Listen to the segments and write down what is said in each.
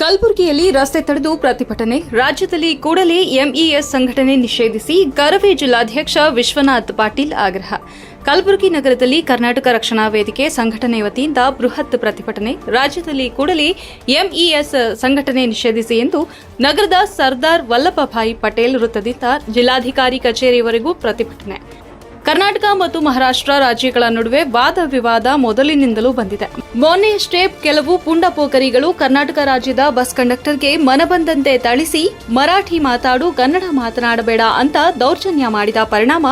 ಕಲಬುರಗಿಯಲ್ಲಿ ರಸ್ತೆ ತಡೆದು ಪ್ರತಿಭಟನೆ, ರಾಜ್ಯದಲ್ಲಿ ಕೂಡಲೇ ಎಂಇಎಸ್ ಸಂಘಟನೆ ನಿಷೇಧಿಸಿ ಕರವೇ ಜಿಲ್ಲಾಧ್ಯಕ್ಷ ವಿಶ್ವನಾಥ್ ಪಾಟೀಲ್ ಆಗ್ರಹ. ಕಲಬುರಗಿ ನಗರದಲ್ಲಿ ಕರ್ನಾಟಕ ರಕ್ಷಣಾ ವೇದಿಕೆ ಸಂಘಟನೆ ವತಿಯಿಂದ ಬೃಹತ್ ಪ್ರತಿಭಟನೆ, ರಾಜ್ಯದಲ್ಲಿ ಕೂಡಲೇ ಎಂಇಎಸ್ ಸಂಘಟನೆ ನಿಷೇಧಿಸಿ ಎಂದು ನಗರದ ಸರ್ದಾರ್ ವಲ್ಲಭಭಾಯಿ ಪಟೇಲ್ ವೃತ್ತದಿಂದ ಜಿಲ್ಲಾಧಿಕಾರಿ ಕಚೇರಿವರೆಗೂ ಪ್ರತಿಭಟನೆ. ಕರ್ನಾಟಕ ಮತ್ತು ಮಹಾರಾಷ್ಟ್ರ ರಾಜ್ಯಗಳ ನಡುವೆ ವಾದ ವಿವಾದ ಮೊದಲಿನಿಂದಲೂ ಬಂದಿದೆ. ಮೊನ್ನೆಯಷ್ಟೇ ಕೆಲವು ಪುಂಡಪೋಖರಿಗಳು ಕರ್ನಾಟಕ ರಾಜ್ಯದ ಬಸ್ ಕಂಡಕ್ಟರ್ಗೆ ಮನಬಂದಂತೆ ಥಳಿಸಿ, ಮರಾಠಿ ಮಾತಾಡು, ಕನ್ನಡ ಮಾತನಾಡಬೇಡ ಅಂತ ದೌರ್ಜನ್ಯ ಮಾಡಿದ ಪರಿಣಾಮ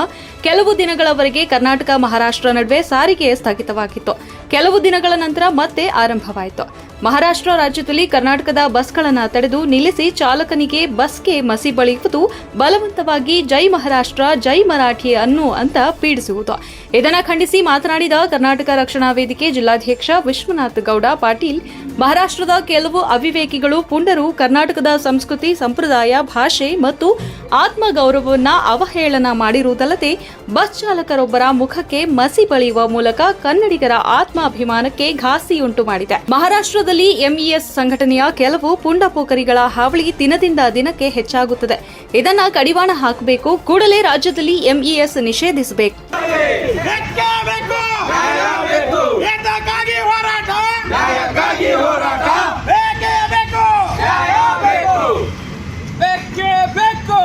ಕೆಲವು ದಿನಗಳವರೆಗೆ ಕರ್ನಾಟಕ ಮಹಾರಾಷ್ಟ್ರ ನಡುವೆ ಸಾರಿಗೆ ಸ್ಥಗಿತವಾಗಿತ್ತು. ಕೆಲವು ದಿನಗಳ ನಂತರ ಮತ್ತೆ ಆರಂಭವಾಯಿತು. ಮಹಾರಾಷ್ಟ್ರ ರಾಜ್ಯದಲ್ಲಿ ಕರ್ನಾಟಕದ ಬಸ್ಗಳನ್ನು ತಡೆದು ನಿಲ್ಲಿಸಿ ಚಾಲಕನಿಗೆ ಬಸ್ಗೆ ಮಸಿ ಬಳಿಯುವುದು ಬಲವಂತವಾಗಿ ಜೈ ಮಹಾರಾಷ್ಟ್ರ, ಜೈ ಮರಾಠಿ ಅನ್ನು ಅಂತ ಪೀಡಿಸುವುದು. ಇದನ್ನು ಖಂಡಿಸಿ ಮಾತನಾಡಿದ ಕರ್ನಾಟಕ ರಕ್ಷಣಾ ವೇದಿಕೆ ಜಿಲ್ಲಾಧ್ಯಕ್ಷ ವಿಶ್ವನಾಥ್ ಗೌಡ ಪಾಟೀಲ್, ಮಹಾರಾಷ್ಟ್ರದ ಕೆಲವು ಅವಿವೇಕಿಗಳು, ಪುಂಡರು, ಕರ್ನಾಟಕದ ಸಂಸ್ಕೃತಿ, ಸಂಪ್ರದಾಯ, ಭಾಷೆ ಮತ್ತು ಆತ್ಮಗೌರವವನ್ನ ಅವಹೇಳನ ಮಾಡಿರುವುದಲ್ಲದೆ, ಬಸ್ ಚಾಲಕರೊಬ್ಬರ ಮುಖಕ್ಕೆ ಮಸಿ ಬಳಿಯುವ ಮೂಲಕ ಕನ್ನಡಿಗರ ಆತ್ಮಾಭಿಮಾನಕ್ಕೆ ಘಾಸಿಯುಂಟು ಮಾಡಿದೆ. ಮಹಾರಾಷ್ಟ್ರದಲ್ಲಿ ಎಂಇಎಸ್ ಸಂಘಟನೆಯ ಕೆಲವು ಪುಂಡಪೋಕರಿಗಳ ಹಾವಳಿ ದಿನದಿಂದ ದಿನಕ್ಕೆ ಹೆಚ್ಚಾಗುತ್ತದೆ. ಇದನ್ನ ಕಡಿವಾಣ ಹಾಕಬೇಕು. ಕೂಡಲೇ ರಾಜ್ಯದಲ್ಲಿ ಎಂಇಎಸ್ ನಿಷೇಧಿಸಬೇಕು. ಬೇಕೇ ಬೇಕು. ಏತಕ್ಕಾಗಿ ಹೋರಾಟ ಬೇಕೇ. ಬೇಕು ಬೇಕೇ. ಬೇಕು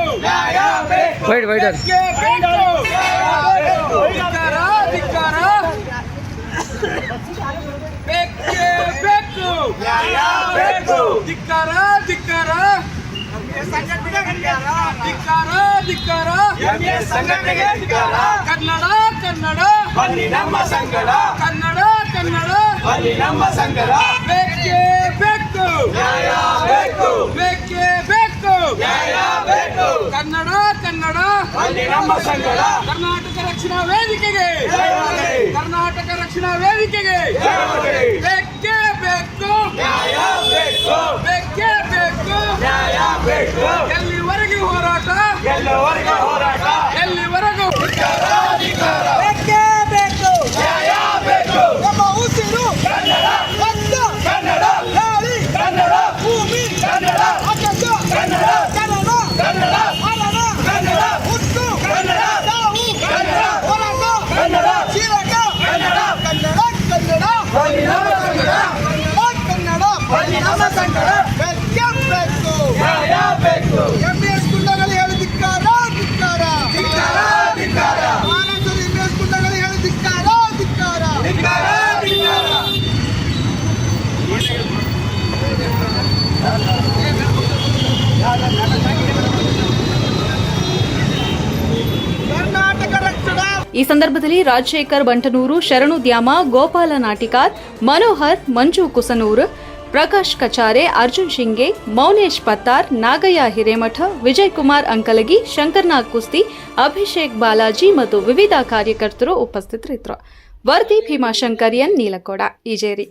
ವೈಡ್ ವೈಡರ್ ಬೇಕೇ ಬೇಕು ಧಿಕ್ಕಾರ ಧಿಕ್ಕಾರ ಬೇಕೇ ಬೇಕು ಧಿಕ್ಕಾರ ಧಿಕ್ಕಾರ ಧಿಕ್ಕಾರ ಧಿಕ್ಕಾರ ಕನ್ನಡ ಕನ್ನಡ ಬನ್ನಿ ನಮ್ಮ ಸಂಗಡ ಕನ್ನಡ ಕನ್ನಡ ಬನ್ನಿ ನಮ್ಮ ಸಂಗಡ ಬೇಕೇ ಬೇಕು ನ್ಯಾಯ ಬೇಕು ಬೇಕೇ ಬೇಕು ನ್ಯಾಯ ಬೇಕು ಕನ್ನಡ ಕನ್ನಡ ಬನ್ನಿ ನಮ್ಮ ಸಂಗಡ ಕರ್ನಾಟಕ ರಕ್ಷಣಾ ವೇದಿಕೆಗೆ. ಕರ್ನಾಟಕ ರಕ್ಷಣಾ ವೇದಿಕೆಗೆ ಜಯವಾಗಲಿ. ಬೇಕೇ ಬೇಕು ನ್ಯಾಯ ಬೇಕು ಬೇಕೇ ಬೇಕು ನ್ಯಾಯ ಬೇಕು ಎಲ್ಲಿವರೆಗೆ ಹೋರಾಟ ಎಲ್ಲವರೆಗೆ ಹೋರಾಟ ಎಲ್ಲಿವರೆಗೂ ಬೇಕೇ ಬೇಕು ನ್ಯಾಯ ಬೇಕು ನಮ್ಮ ಉಸಿರು ಕನ್ನಡ ರಕ್ತ ಕನ್ನಡ ಗಾಳಿ ಕನ್ನಡ ಭೂಮಿ ಕನ್ನಡ ಆಕಾಶ ಕನ್ನಡ ಕನ್ನಡ ಕನ್ನಡ ಮರಣ ಕನ್ನಡ ಹುಟ್ಟು ಕನ್ನಡ ನಾವು ಕನ್ನಡ ಹೋರಾಟ ಕನ್ನಡ ಶ್ರೀರಂಗ ಕನ್ನಡ ಕನ್ನಡ ಕನ್ನಡ ಅಲ್ಲಿ ನಮ್ಮ ಸಂಗಡ ಕನ್ನಡ ಕನ್ನಡ ಅಲ್ಲಿ ನಮ್ಮ ಸಂಗಡ ಬೇಕೇ ಬೇಕು ನ್ಯಾಯ ಬೇಕು ಎಂಬಿಎಸ್ ಗುಂಡಗಳು ಹೇಳಿ ಧಿಕ್ಕಾರ ಧಿಕ್ಕಾರ ಧಿಕ್ಕಾರ ಧಿಕ್ಕಾರ ಮಹಾರಾಷ್ಟ್ರದ ಎಂಬಿಎಸ್ ಗುಂಡಗಳು ಹೇಳಿ ಧಿಕ್ಕಾರ ಧಿಕ್ಕಾರ ಧಿಕ್ಕಾರ ಧಿಕ್ಕಾರ ಕರ್ನಾಟಕ ರಕ್ಷಣಾ ಈ ಸಂದರ್ಭದಲ್ಲಿ ರಾಜಶೇಖರ್ ಬಂಟನೂರು ಶರಣು ದ್ಯಾಮ ಗೋಪಾಲ ನಾಟಿಕಾರ್ ಮನೋಹರ್ ಮಂಜು ಕುಸನೂರ್ ಪ್ರಕಾಶ್ ಕಚಾರೆ, ಅರ್ಜುನ್ ಶಿಂಗೆ, ಮೌನೇಶ್ ಪತ್ತಾರ್, ನಾಗಯ್ಯ ಹಿರೇಮಠ ವಿಜಯ್ ಕುಮಾರ್ ಅಂಕಲಗಿ, ಶಂಕರ್ನಾಗ್ ಕುಸ್ತಿ, ಅಭಿಷೇಕ್ ಬಾಲಾಜಿ ಮತ್ತು ವಿವಿಧ ಕಾರ್ಯಕರ್ತರು ಉಪಸ್ಥಿತರಿದ್ದರು. ವರ್ದಿ ಭೀಮಾಶಂಕರ್ ಎನ್ ನೀಲಕೋಡ ಇಜೇರಿ